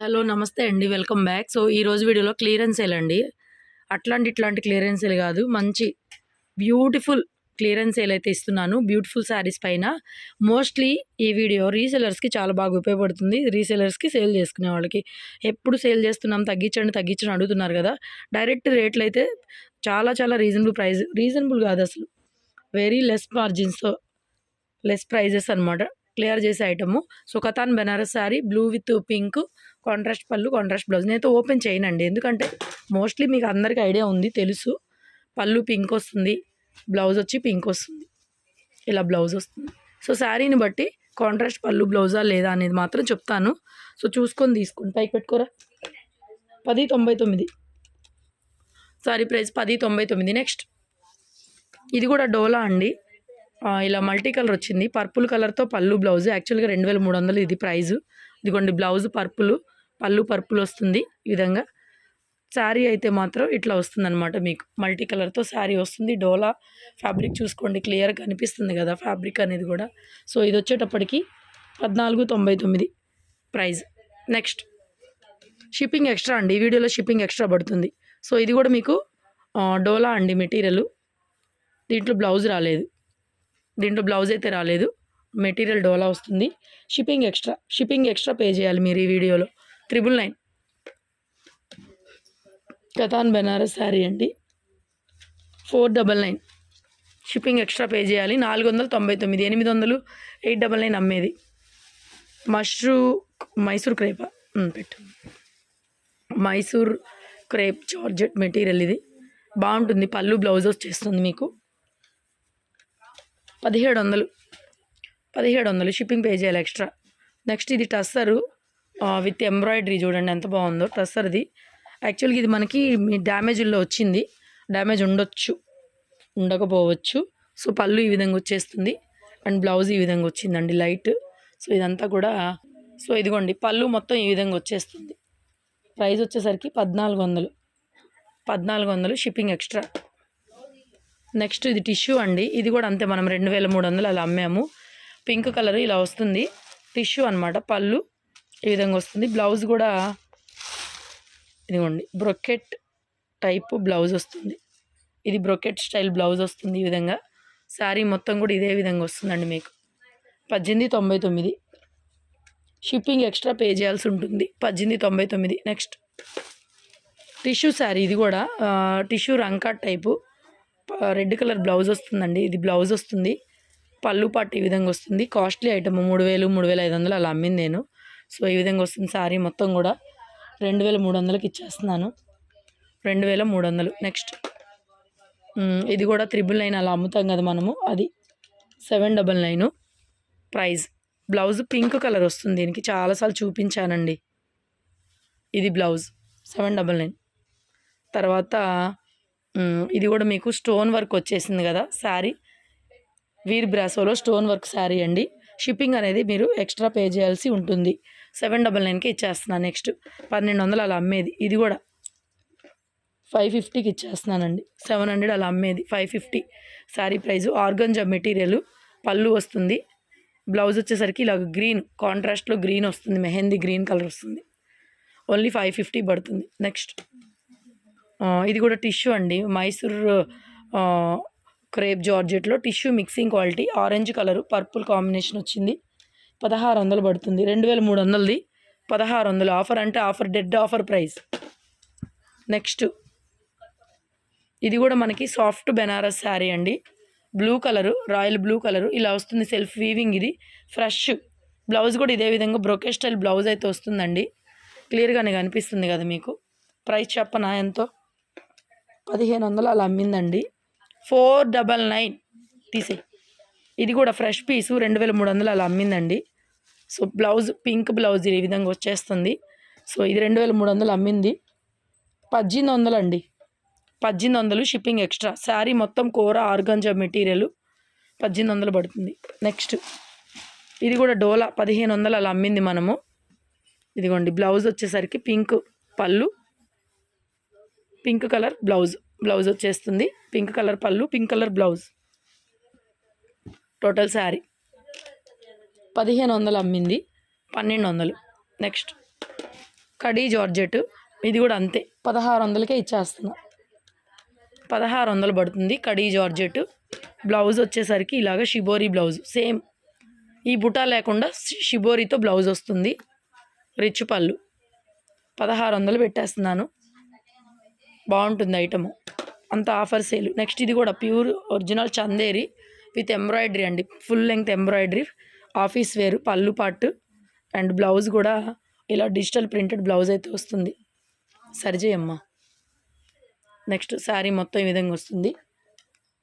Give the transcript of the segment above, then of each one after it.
Hello నమస్తే అండి. Welcome back. So ఈ రోజు వీడియోలో క్లియరెన్స్ సేల్ అండి. అట్లాంటి ఇట్లాంటి క్లియరెన్స్ సేల్ కాదు. మంచి బ్యూటిఫుల్ క్లియరెన్స్ సేల్ అయితే ఇస్తున్నాను. బ్యూటిఫుల్ శారీస్ పైన. మోస్ట్లీ ఈ వీడియో రీసెలర్స్కి చాలా బాగా ఉపయోగపడుతుంది. రీసెలర్స్కి సేల్ చేసుకునే వాళ్ళకి. ఎప్పుడు సేల్ చేస్తున్నాం తగ్గించండి తగ్గించండి అడుగుతున్నారు కదా. డైరెక్ట్ రేట్లు అయితే చాలా చాలా రీజనబుల్ ప్రైస్ రీజనబుల్ కాదు అసలు. వెరీ లెస్ మార్జిన్స్తో లెస్ ప్రైజెస్ అనమాట క్లియర్ చేసే item. So Katan Banaras sari blue with pink contrast పళ్ళు కాంట్రాస్ట్ బ్లౌజ్. నేనైతే ఓపెన్ చేయనండి. ఎందుకంటే మోస్ట్లీ మీకు అందరికీ ఐడియా ఉంది తెలుసు. పళ్ళు పింక్ వస్తుంది బ్లౌజ్ వచ్చి పింక్ వస్తుంది. ఇలా బ్లౌజ్ వస్తుంది. సో శారీని బట్టి కాంట్రాస్ట్ పళ్ళు బ్లౌజా లేదా అనేది మాత్రం చెప్తాను. సో చూసుకొని తీసుకుని పైకి పెట్టుకోరా? పది తొంభై తొమ్మిది. సారీ ప్రైస్ పది తొంభై తొమ్మిది. నెక్స్ట్. ఇది కూడా డోలా అండి. ఇలా మల్టీ కలర్ వచ్చింది. పర్పుల్ కలర్తో పళ్ళు బ్లౌజ్. యాక్చువల్గా రెండు వేల మూడు వందలు ఇది ప్రైజు. ఇదిగోండి బ్లౌజ్ పర్పుల్. పళ్ళు పర్పుల్ వస్తుంది ఈ విధంగా. శారీ అయితే మాత్రం ఇట్లా వస్తుంది అనమాట మీకు. మల్టీ కలర్తో శారీ వస్తుంది. డోలా ఫ్యాబ్రిక్ చూసుకోండి. క్లియర్గా కనిపిస్తుంది కదా ఫ్యాబ్రిక్ అనేది కూడా. సో ఇది వచ్చేటప్పటికి పద్నాలుగు తొంభై తొమ్మిది ప్రైజ్. నెక్స్ట్. షిప్పింగ్ ఎక్స్ట్రా అండి. ఈ వీడియోలో షిప్పింగ్ ఎక్స్ట్రా పడుతుంది. సో ఇది కూడా మీకు డోలా అండి మెటీరియల్. దీంట్లో బ్లౌజ్ రాలేదు. దీంట్లో బ్లౌజ్ అయితే రాలేదు. మెటీరియల్ డోలా వస్తుంది. Shipping extra shipping extra pay చేయాలి మీరు ఈ వీడియోలో. Triple nine Katan Banaras sari అండి. Four double nine shipping extra pay చేయాలి. నాలుగు వందల తొంభై తొమ్మిది ఎనిమిది వందలు ఎయిట్ డబల్ నైన్ అమ్మేది. మష్రూ మైసూర్ క్రేపా పెట్టు. మైసూర్ క్రేప్ జార్జెట్ మెటీరియల్ ఇది. బాగుంటుంది. పళ్ళు బ్లౌజ్ వచ్చేస్తుంది మీకు. పదిహేడు వందలు పదిహేడు వందలు షిప్పింగ్ పే చేయాలి ఎక్స్ట్రా. నెక్స్ట్ ఇది టస్సరు విత్ ఎంబ్రాయిడరీ చూడండి ఎంత బాగుందో టస్సర్ది. యాక్చువల్గా ఇది మనకి మీ డ్యామేజ్లో వచ్చింది. డ్యామేజ్ ఉండొచ్చు ఉండకపోవచ్చు. సో పళ్ళు ఈ విధంగా వచ్చేస్తుంది. అండ్ బ్లౌజ్ ఈ విధంగా వచ్చిందండి లైట్. సో ఇదంతా కూడా సో ఇదిగోండి పళ్ళు మొత్తం ఈ విధంగా వచ్చేస్తుంది. ప్రైస్ వచ్చేసరికి పద్నాలుగు వందలు పద్నాలుగు వందలు షిప్పింగ్ ఎక్స్ట్రా. నెక్స్ట్ ఇది టిష్యూ అండి. ఇది కూడా అంతే మనం రెండు వేల మూడు వందలు అలా అమ్మాము. పింక్ కలర్ ఇలా వస్తుంది. టిష్యూ అన్నమాట పళ్ళు ఈ విధంగా వస్తుంది. బ్లౌజ్ కూడా ఇదిగోండి బ్రొకెట్ టైపు బ్లౌజ్ వస్తుంది. ఇది బ్రొకెట్ స్టైల్ బ్లౌజ్ వస్తుంది ఈ విధంగా. శారీ మొత్తం కూడా ఇదే విధంగా వస్తుందండి మీకు. పద్దెనిమిది తొంభై తొమ్మిది. షిప్పింగ్ ఎక్స్ట్రా పే చేయాల్సి ఉంటుంది. పద్దెనిమిది తొంభై తొమ్మిది. నెక్స్ట్. టిష్యూ శారీ ఇది కూడా టిష్యూ రంకాట్ టైపు. రెడ్ కలర్ బ్లౌజ్ వస్తుందండి. ఇది బ్లౌజ్ వస్తుంది. పళ్ళు పాటు ఈ విధంగా వస్తుంది. కాస్ట్లీ ఐటమ్ మూడు వేలు మూడు వేల ఐదు వందలు అలా అమ్మింది నేను. సో ఈ విధంగా వస్తుంది శారీ మొత్తం కూడా. రెండు వేల మూడు వందలకి ఇచ్చేస్తున్నాను. రెండు వేల మూడు వందలు. నెక్స్ట్. ఇది కూడా త్రిబుల్ నైన్ అలా అమ్ముతాం కదా మనము. అది seven double nine price. Blouse pink colour వస్తుంది దీనికి. చాలాసార్లు చూపించానండి. ఇది బ్లౌజ్ సెవెన్ డబల్ నైన్. తర్వాత ఇది కూడా మీకు స్టోన్ వర్క్ వచ్చేసింది కదా శారీ. వీర్ బ్రాసోలో స్టోన్ వర్క్ శారీ అండి. షిప్పింగ్ అనేది మీరు ఎక్స్ట్రా పే చేయాల్సి ఉంటుంది. సెవెన్ డబల్ నైన్కి ఇచ్చేస్తున్నాను నెక్స్ట్. పన్నెండు వందలు అలా అమ్మేది. ఇది కూడా ఫైవ్ ఫిఫ్టీకి ఇచ్చేస్తున్నానండి. సెవెన్ హండ్రెడ్ అలా అమ్మేది. Five fifty. Sari price organza material. పళ్ళు వస్తుంది. బ్లౌజ్ వచ్చేసరికి ఇలా గ్రీన్ కాంట్రాస్ట్లో గ్రీన్ వస్తుంది. మెహందీ గ్రీన్ కలర్ వస్తుంది. ఓన్లీ ఫైవ్ ఫిఫ్టీ పడుతుంది. నెక్స్ట్. ఇది కూడా టిష్యూ అండి. Mysore crepe జార్జెట్లో tissue mixing quality orange colour purple combination వచ్చింది. పదహారు వందలు పడుతుంది. రెండు వేల మూడు వందలది పదహారు వందలు ఆఫర్ అంటే offer dead offer price. Next. ఇది కూడా మనకి సాఫ్ట్ బెనారస్ శారీ అండి. Blue colour royal blue colour. ఇలా వస్తుంది సెల్ఫ్ వీవింగ్ ఇది. ఫ్రెష్. బ్లౌజ్ కూడా ఇదే విధంగా బ్రొకే స్టైల్ బ్లౌజ్ అయితే వస్తుందండి. క్లియర్గానే కనిపిస్తుంది కదా మీకు? ప్రైస్ చెప్పనా ఎంతో? పదిహేను వందలు అలా అమ్మిందండి. ఫోర్ డబల్ నైన్ తీసే. ఇది కూడా ఫ్రెష్ పీసు రెండు వేల మూడు వందలు అలా అమ్మిందండి. సో బ్లౌజ్ పింక్ బ్లౌజ్ ఈ విధంగా వచ్చేస్తుంది. సో ఇది రెండు వేల మూడు వందలు అమ్మింది. పద్దెనిమిది వందలు అండి పద్దెనిమిది వందలు షిప్పింగ్ ఎక్స్ట్రా. శారీ మొత్తం కూర ఆర్గంజా మెటీరియల్ పద్దెనిమిది వందలు పడుతుంది. నెక్స్ట్ ఇది కూడా డోలా పదిహేను వందలు అలా అమ్మింది మనము. ఇదిగోండి బ్లౌజ్ వచ్చేసరికి పింక్ పళ్ళు. Pink colour blouse. బ్లౌజ్ వచ్చేస్తుంది. పింక్ కలర్ పళ్ళు pink colour blouse. Total sari పదిహేను వందలు అమ్మింది. పన్నెండు వందలు. నెక్స్ట్ కడీ జార్జెట్. ఇది కూడా అంతే. పదహారు వందలకే ఇచ్చేస్తున్నా. పదహారు వందలు పడుతుంది కడీ జార్జెట్. బ్లౌజ్ వచ్చేసరికి ఇలాగ షిబోరీ బ్లౌజ్. సేమ్. ఈ బుటా లేకుండా షిబోరీతో బ్లౌజ్ వస్తుంది. రిచ్ పళ్ళు. పదహారు వందలు పెట్టేస్తున్నాను. బాగుంటుంది ఐటము. అంత ఆఫర్ సేల్. నెక్స్ట్ ఇది కూడా pure original Chanderi with embroidery అండి. Full length embroidery. Office wear పళ్ళు పాటు అండ్ బ్లౌజ్ కూడా ఇలా డిజిటల్ ప్రింటెడ్ బ్లౌజ్ అయితే వస్తుంది. సరిచేయమ్మా నెక్స్ట్ శారీ మొత్తం ఈ విధంగా వస్తుంది.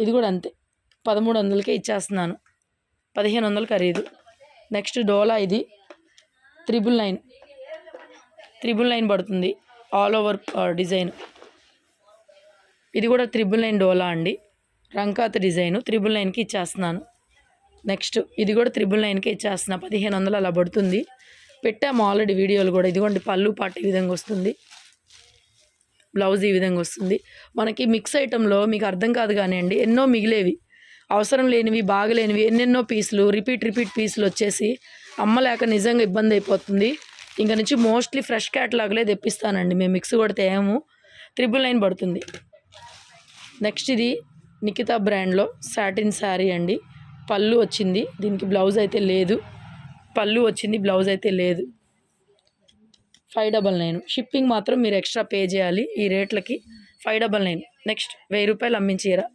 ఇది కూడా అంతే. పదమూడు వందలకే ఇచ్చేస్తున్నాను. పదిహేను వందలు ఖరీదు. నెక్స్ట్ డోలా ఇది. Triple nine. త్రిబుల్ నైన్ పడుతుంది. All over design. ఇది కూడా త్రిబుల్ నైన్ డోలా అండి. రంకాత్ డిజైన్ త్రిబుల్ నైన్కి ఇచ్చేస్తున్నాను. నెక్స్ట్ ఇది కూడా త్రిబుల్ నైన్కి ఇచ్చేస్తున్నా. పదిహేను వందలు అలా పడుతుంది. పెట్టాము ఆల్రెడీ వీడియోలు కూడా. ఇదిగోండి పళ్ళు పాట ఈ విధంగా వస్తుంది. బ్లౌజ్ ఈ విధంగా వస్తుంది. మనకి మిక్స్ ఐటెంలో మీకు అర్థం కాదు కానివ్వండి ఎన్నో మిగిలేవి. అవసరం లేనివి బాగలేనివి ఎన్నెన్నో పీసులు రిపీట్ రిపీట్ పీసులు వచ్చేసి అమ్మలేక నిజంగా ఇబ్బంది అయిపోతుంది. ఇంకా నుంచి మోస్ట్లీ ఫ్రెష్ క్యాటలాగ్లే తెప్పిస్తానండి. మేము మిక్స్ కూడా తేము త్రిబుల్ నైన్ పడుతుంది. నెక్స్ట్ ఇది నిఖితా బ్రాండ్లో సాటిన్ శారీ అండి. పళ్ళు వచ్చింది. దీనికి బ్లౌజ్ అయితే లేదు. పళ్ళు వచ్చింది. బ్లౌజ్ అయితే లేదు. Five double nine. షిప్పింగ్ మాత్రం మీరు ఎక్స్ట్రా పే చేయాలి ఈ రేట్లకి. Five double nine. నెక్స్ట్ వెయ్యి రూపాయలు అమ్మించీరా.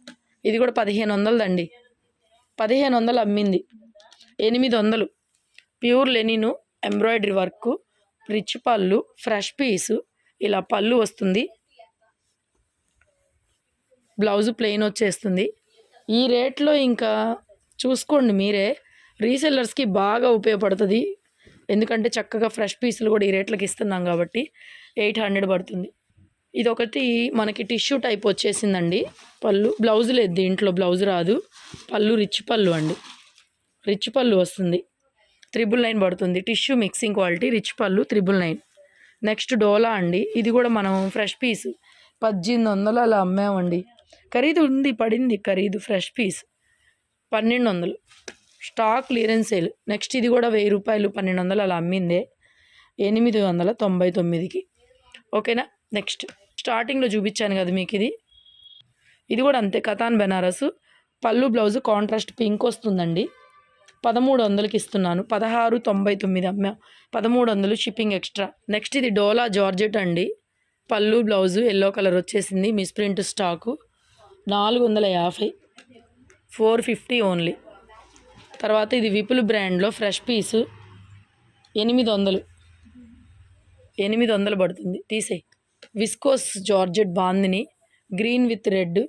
ఇది కూడా పదిహేను వందలదండి పదిహేను వందలు అమ్మింది. ఎనిమిది వందలు. Pure linen embroidery work rich పళ్ళు ఫ్రెష్ పీసు. ఇలా పళ్ళు వస్తుంది. బ్లౌజ్ ప్లెయిన్ వచ్చేస్తుంది. ఈ రేట్లో ఇంకా చూసుకోండి మీరే రీసెల్లర్స్కి బాగా ఉపయోగపడుతుంది. ఎందుకంటే చక్కగా ఫ్రెష్ పీసులు కూడా ఈ రేట్లకి ఇస్తున్నాం కాబట్టి ఎయిట్ హండ్రెడ్ పడుతుంది. ఇది ఒకటి మనకి టిష్యూ టైప్ వచ్చేసిందండి. పళ్ళు బ్లౌజ్ లేదు దీంట్లో బ్లౌజ్ రాదు. పళ్ళు రిచ్ పళ్ళు అండి. రిచ్ పళ్ళు వస్తుంది. త్రిబుల్ నైన్ పడుతుంది. టిష్యూ మిక్సింగ్ క్వాలిటీ రిచ్ పళ్ళు త్రిబుల్ నైన్. నెక్స్ట్ డోలా అండి. ఇది కూడా మనం ఫ్రెష్ పీస్. పద్దెనిమిది వందలు అలా అమ్మామండి. ఖరీదు ఉంది పడింది. ఖరీదు ఫ్రెష్ పీస్. పన్నెండు వందలు స్టాక్ క్లియరెన్స్ సేల్. నెక్స్ట్ ఇది కూడా వెయ్యి రూపాయలు పన్నెండు వందలు అలా అమ్మిందే. ఎనిమిది వందల తొంభై తొమ్మిదికి ఓకేనా? నెక్స్ట్. స్టార్టింగ్లో చూపించాను కదా మీకు ఇది ఇది కూడా అంతే. కథాన్ బెనారస్. పళ్ళు బ్లౌజ్ కాంట్రాస్ట్ పింక్ వస్తుందండి. పదమూడు వందలకి ఇస్తున్నాను. పదహారు తొంభై తొమ్మిది అమ్మా. పదమూడు వందలు షిప్పింగ్ ఎక్స్ట్రా. నెక్స్ట్ ఇది డోలా జార్జెట్ అండి. పళ్ళు బ్లౌజు ఎల్లో కలర్ వచ్చేసింది. Misprint stock. నాలుగు వందల యాభై. Four fifty only. తర్వాత ఇది విపుల్ బ్రాండ్లో ఫ్రెష్ పీసు. ఎనిమిది వందలు. ఎనిమిది వందలు పడుతుంది. తీసేయి. Viscose georgette bandhani. Green with red.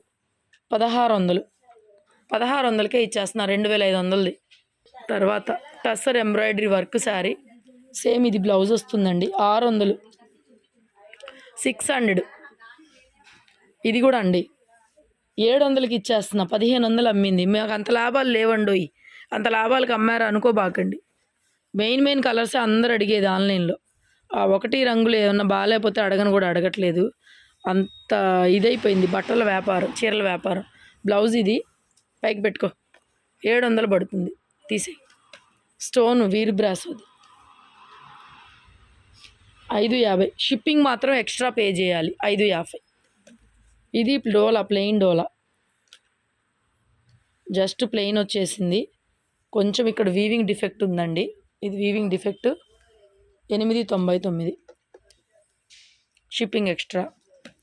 పదహారు వందలు. పదహారు వందలకే ఇచ్చేస్తున్నా. రెండు వేల ఐదు వందలది. తర్వాత tussar embroidery work sari. Same ఇది బ్లౌజ్ వస్తుందండి. ఆరు వందలు. Six hundred. ఇది కూడా అండి. ఏడు వందలకి ఇచ్చేస్తున్నా పదిహేను వందలు అమ్మింది. మాకు అంత లాభాలు లేవండోయ్. అంత లాభాలకు అమ్మారు అనుకోబాకండి. మెయిన్ మెయిన్ కలర్సే అందరు అడిగేది ఆన్లైన్లో. ఆ ఒకటి రంగులు ఏమన్నా బాగాలేకపోతే అడగను కూడా అడగట్లేదు. అంత ఇదైపోయింది బట్టల వ్యాపారం చీరల వ్యాపారం. బ్లౌజ్ ఇది. పైకి పెట్టుకో. ఏడు వందలు పడుతుంది. తీసేయి. స్టోన్ వీర్ బ్రాస్ అది. ఐదు యాభై. షిప్పింగ్ మాత్రం ఎక్స్ట్రా పే చేయాలి. ఐదు యాభై. ఇది dola plain dola. Just plain వచ్చేసింది. కొంచెం ఇక్కడ వీవింగ్ డిఫెక్ట్ ఉందండి. ఇది వీవింగ్ డిఫెక్ట్ ఎనిమిది తొంభై తొమ్మిది. Shipping extra.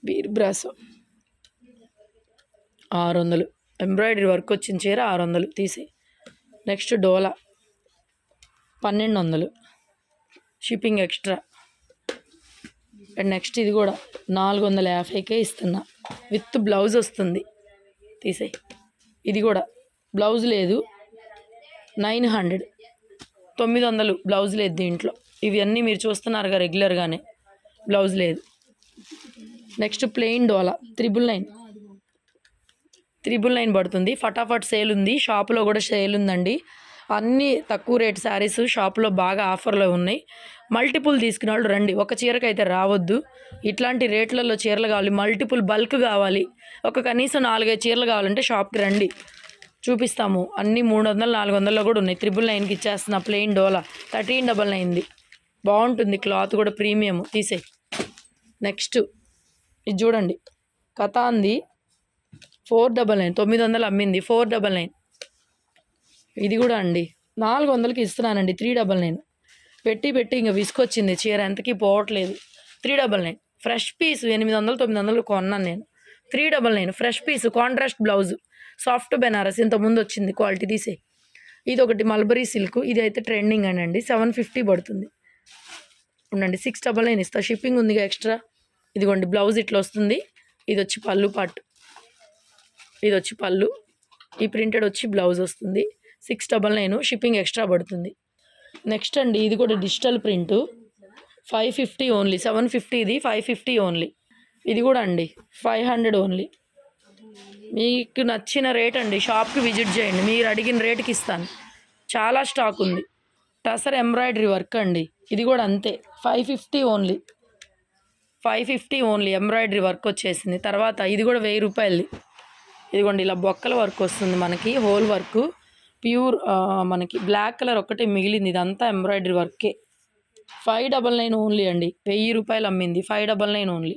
బీర్ బ్రాస్. ఆరు వందలు ఎంబ్రాయిడరీ వర్క్ వచ్చిన చీర ఆరు వందలు తీసి. నెక్స్ట్ డోలా. పన్నెండు వందలు షిప్పింగ్ ఎక్స్ట్రా. అండ్ నెక్స్ట్ ఇది కూడా నాలుగు వందల యాభైకే ఇస్తున్నా. విత్ బ్లౌజ్ వస్తుంది. తీసేయి. ఇది కూడా. బ్లౌజ్ లేదు. Nine hundred. తొమ్మిది వందలు బ్లౌజ్ లేదు దీంట్లో. ఇవి అన్నీ మీరు చూస్తున్నారుగా రెగ్యులర్గానే. బ్లౌజ్ లేదు. Next plain dola. Triple nine. Triple nine పడుతుంది. ఫటాఫట్ సేల్ ఉంది. షాప్లో కూడా సేల్ ఉందండి. అన్నీ తక్కువ రేట్ శారీస్ షాప్లో బాగా ఆఫర్లో ఉన్నాయి. మల్టిపుల్ తీసుకునే వాళ్ళు రండి. ఒక చీరకు అయితే రావద్దు. ఇట్లాంటి రేట్లలో చీరలు కావాలి. మల్టిపుల్ బల్క్ కావాలి. ఒక కనీసం నాలుగైదు చీరలు కావాలంటే షాప్కి రండి. చూపిస్తాము. అన్నీ మూడు వందలు నాలుగు వందల్లో కూడా ఉన్నాయి. త్రిబుల్ నైన్కి ఇచ్చేస్తున్నా. ప్లెయిన్ డోలా. థర్టీన్ డబల్ నైన్ది. బాగుంటుంది. క్లాత్ కూడా ప్రీమియం తీసే నెక్స్ట్. ఇది చూడండి. కథాంది. Four double nine. తొమ్మిది వందలు అమ్మింది. Four double nine. ఇది కూడా అండి. నాలుగు వందలకి ఇస్తున్నానండి త్రీ డబల్ నైన్. పెట్టి పెట్టి ఇంకా విసుకొచ్చింది చీర ఎంతకి పోవట్లేదు. Three double nine. Fresh piece ఎనిమిది వందలు తొమ్మిది వందలు కొన్నాను నేను. Three double nine. Fresh piece contrast blouse. Soft Banaras ఇంతకుముందు ముందు వచ్చింది క్వాలిటీ తీసే. ఇది ఒకటి మల్బరీ సిల్క్. ఇది అయితే ట్రెండింగ్ అండి. సెవెన్ ఫిఫ్టీ పడుతుంది. ఉండండి సిక్స్ డబల్ నైన్ ఇస్తా. షిప్పింగ్ ఉందిగా ఎక్స్ట్రా? ఇదిగోండి బ్లౌజ్ ఇట్లా వస్తుంది. ఇది వచ్చి పళ్ళు పాటు. ఇది వచ్చి పళ్ళు. ఈ ప్రింటెడ్ వచ్చి బ్లౌజ్ వస్తుంది. Six double nine shipping extra పడుతుంది. నెక్స్ట్ అండి ఇది కూడా digital print. Five fifty only seven fifty ఇది ఫైవ్ ఫిఫ్టీ ఓన్లీ. ఇది కూడా అండి ఫైవ్ హండ్రెడ్ ఓన్లీ. మీకు నచ్చిన రేట్ అండి షాప్కి విజిట్ చేయండి. మీరు అడిగిన రేట్కి ఇస్తాను. చాలా స్టాక్ ఉంది. టసర్ ఎంబ్రాయిడరీ వర్క్ అండి ఇది కూడా అంతే. Five fifty only. Five fifty only embroidery work వచ్చేసింది. తర్వాత ఇది కూడా వెయ్యి రూపాయలది. ఇదిగోండి ఇలా బొక్కల వర్క్ వస్తుంది మనకి హోల్ వర్క్. ప్యూర్ మనకి బ్లాక్ కలర్ ఒక్కటే మిగిలింది. ఇదంతా ఎంబ్రాయిడరీ వర్కే. ఫైవ్ డబల్ నైన్ ఓన్లీ అండి. వెయ్యి రూపాయలు అమ్మింది. Five double nine only.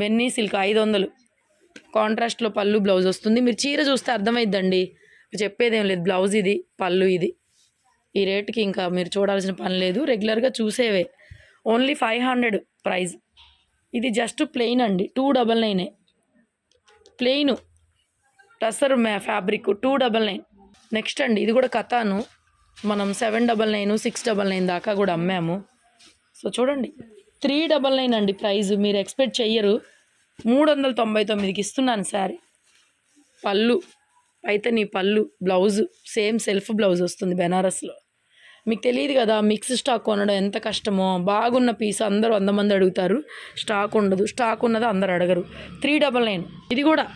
Benny silk ఐదు వందలు. కాంట్రాస్ట్లో పళ్ళు బ్లౌజ్ వస్తుంది. మీరు చీర చూస్తే అర్థమైద్దండి. చెప్పేదేం లేదు. బ్లౌజ్ ఇది పళ్ళు ఇది. ఈ రేట్కి ఇంకా మీరు చూడాల్సిన పని లేదు. రెగ్యులర్గా చూసేవే. ఓన్లీ ఫైవ్ హండ్రెడ్ ప్రైస్ ఇది జస్ట్ ప్లెయిన్ అండి. టూ డబల్ నైనే. ప్లెయిన్. టసర్ మ్యా fabric. Two double nine. Next అండి ఇది కూడా కథాను. మనం seven double nine six double nine దాకా కూడా అమ్మాము. సో చూడండి త్రీ డబల్ నైన్ అండి ప్రైస్ మీరు ఎక్స్పెక్ట్ చెయ్యరు. మూడు వందల తొంభై తొమ్మిదికి ఇస్తున్నాను శారీ పళ్ళు అయితే నీ పళ్ళు బ్లౌజ్ సేమ్ సెల్ఫ్ బ్లౌజ్ వస్తుంది బెనారస్లో. మీకు తెలియదు కదా మిక్స్ స్టాక్ కొనడం ఎంత కష్టమో. బాగున్న పీస్ అందరూ వంద మంది అడుగుతారు. స్టాక్ ఉండదు. స్టాక్ ఉన్నది అందరు అడగరు. త్రీ డబల్ నైన్ ఇది కూడా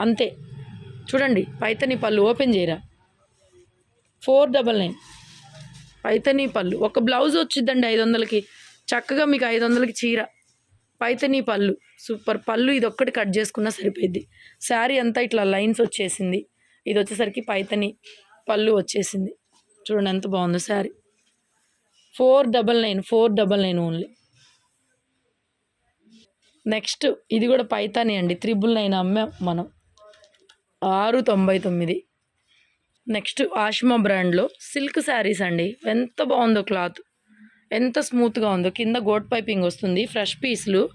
అంతే. చూడండి పైతని పళ్ళు ఓపెన్ చేయరా? Four double nine. పైతనీ పళ్ళు. ఒక బ్లౌజ్ వచ్చిందండి ఐదు వందలకి చక్కగా మీకు ఐదు వందలకి చీర. పైతనీ పళ్ళు. సూపర్. పళ్ళు ఇది ఒక్కటి కట్ చేసుకున్నా సరిపోయింది శారీ అంతా ఇట్లా లైన్స్ వచ్చేసింది. ఇది వచ్చేసరికి పైతని పళ్ళు వచ్చేసింది. చూడండి ఎంత బాగుందో sari. Four double nine four double nine only. Next ఇది కూడా పైతాని అండి. త్రిబుల్ నైన్ అమ్మాం మనం. ఆరు తొంభై తొమ్మిది. నెక్స్ట్ ఆష్మా బ్రాండ్లో సిల్క్ శారీస్ అండి. ఎంత బాగుందో క్లాత్. ఎంత స్మూత్గా ఉందో. కింద గోట్ పైపింగ్ వస్తుంది. ఫ్రెష్ పీస్లు.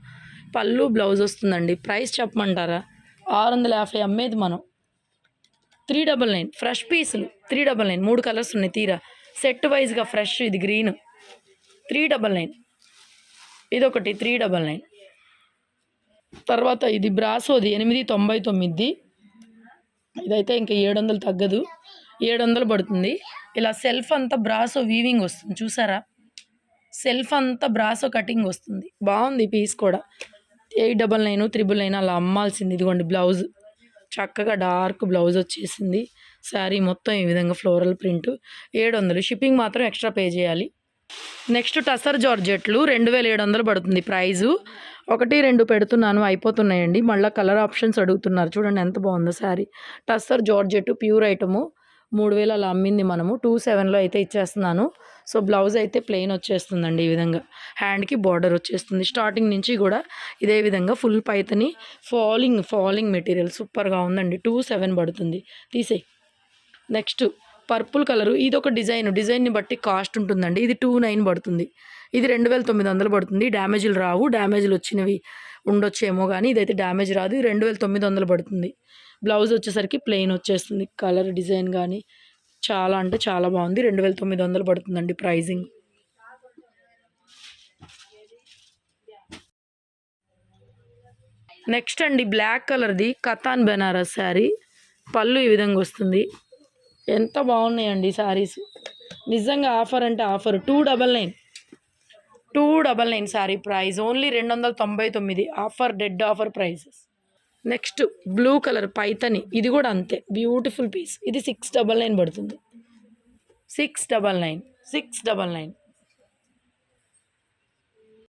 పళ్ళు బ్లౌజ్ వస్తుందండి. ప్రైస్ చెప్పమంటారా? ఆరు వందల యాభై అమ్మేది మనం. Three double nine. ఫ్రెష్ పీసులు. Three double nine. మూడు కలర్స్ ఉన్నాయి. తీరా. సెట్ వైజ్గా ఫ్రెష్. ఇది గ్రీన్. Three double nine. ఇదొకటి. Three double nine. తర్వాత ఇది బ్రాసోది. ఎనిమిది తొంభై తొమ్మిది. ఇదైతే ఇంకా ఏడు వందలు తగ్గదు. ఏడు వందలు పడుతుంది. ఇలా సెల్ఫ్ అంతా బ్రాసో వీవింగ్ వస్తుంది. చూసారా? సెల్ఫ్ అంతా బ్రాసో కటింగ్ వస్తుంది. బాగుంది పీస్ కూడా. Eight double nine triple nine అలా అమ్మాల్సింది. ఇదిగోండి బ్లౌజ్. చక్కగా డార్క్ బ్లౌజ్ వచ్చేసింది. శారీ మొత్తం ఈ విధంగా ఫ్లోరల్ ప్రింట్. ఏడు వందలు షిప్పింగ్ మాత్రం ఎక్స్ట్రా పే చేయాలి. నెక్స్ట్ టసర్ జార్జెట్లు. రెండు వేల ఏడు వందలు పడుతుంది ప్రైజు. ఒకటి రెండు పెడుతున్నాను. అయిపోతున్నాయండి. మళ్ళీ కలర్ ఆప్షన్స్ అడుగుతున్నారు. చూడండి ఎంత బాగుందో sari. Tussar georgette pure item. మూడు వేలు అలా అమ్మింది మనము. టూ సెవెన్లో అయితే ఇచ్చేస్తున్నాను. సో బ్లౌజ్ అయితే ప్లెయిన్ వచ్చేస్తుందండి ఈ విధంగా. హ్యాండ్కి బార్డర్ వచ్చేస్తుంది. స్టార్టింగ్ నుంచి కూడా ఇదే విధంగా full Paithani falling falling material సూపర్గా ఉందండి. టూ సెవెన్ పడుతుంది. తీసేయి. Next purple colour. ఇది ఒక డిజైన్. డిజైన్ని బట్టి కాస్ట్ ఉంటుందండి. ఇది టూ నైన్ పడుతుంది. ఇది రెండు వేల తొమ్మిది వందలు పడుతుంది. డ్యామేజ్లు రావు. డ్యామేజ్లు వచ్చినవి ఉండొచ్చేమో కానీ ఇదైతే డ్యామేజ్ రాదు. రెండు వేల తొమ్మిది వందలు పడుతుంది. బ్లౌజ్ వచ్చేసరికి ప్లెయిన్ వచ్చేస్తుంది. కలర్ డిజైన్ కానీ చాలా అంటే చాలా బాగుంది. రెండు వేల తొమ్మిది వందలు పడుతుందండి ప్రైజింగ్. నెక్స్ట్ అండి బ్లాక్ కలర్ది కతాన్ బెనారస్ శారీ. పళ్ళు ఈ విధంగా వస్తుంది. ఎంత బాగున్నాయండి శారీస్. నిజంగా ఆఫర్ అంటే offer. Two double nine. Two double nine sari price. Only రెండు వందల తొంభై తొమ్మిది. Offer dead offer prices next blue colour Paithani. ఇది కూడా అంతే. బ్యూటిఫుల్ పీస్ ఇది సిక్స్ డబల్ నైన్ పడుతుంది. Six double nine six double nine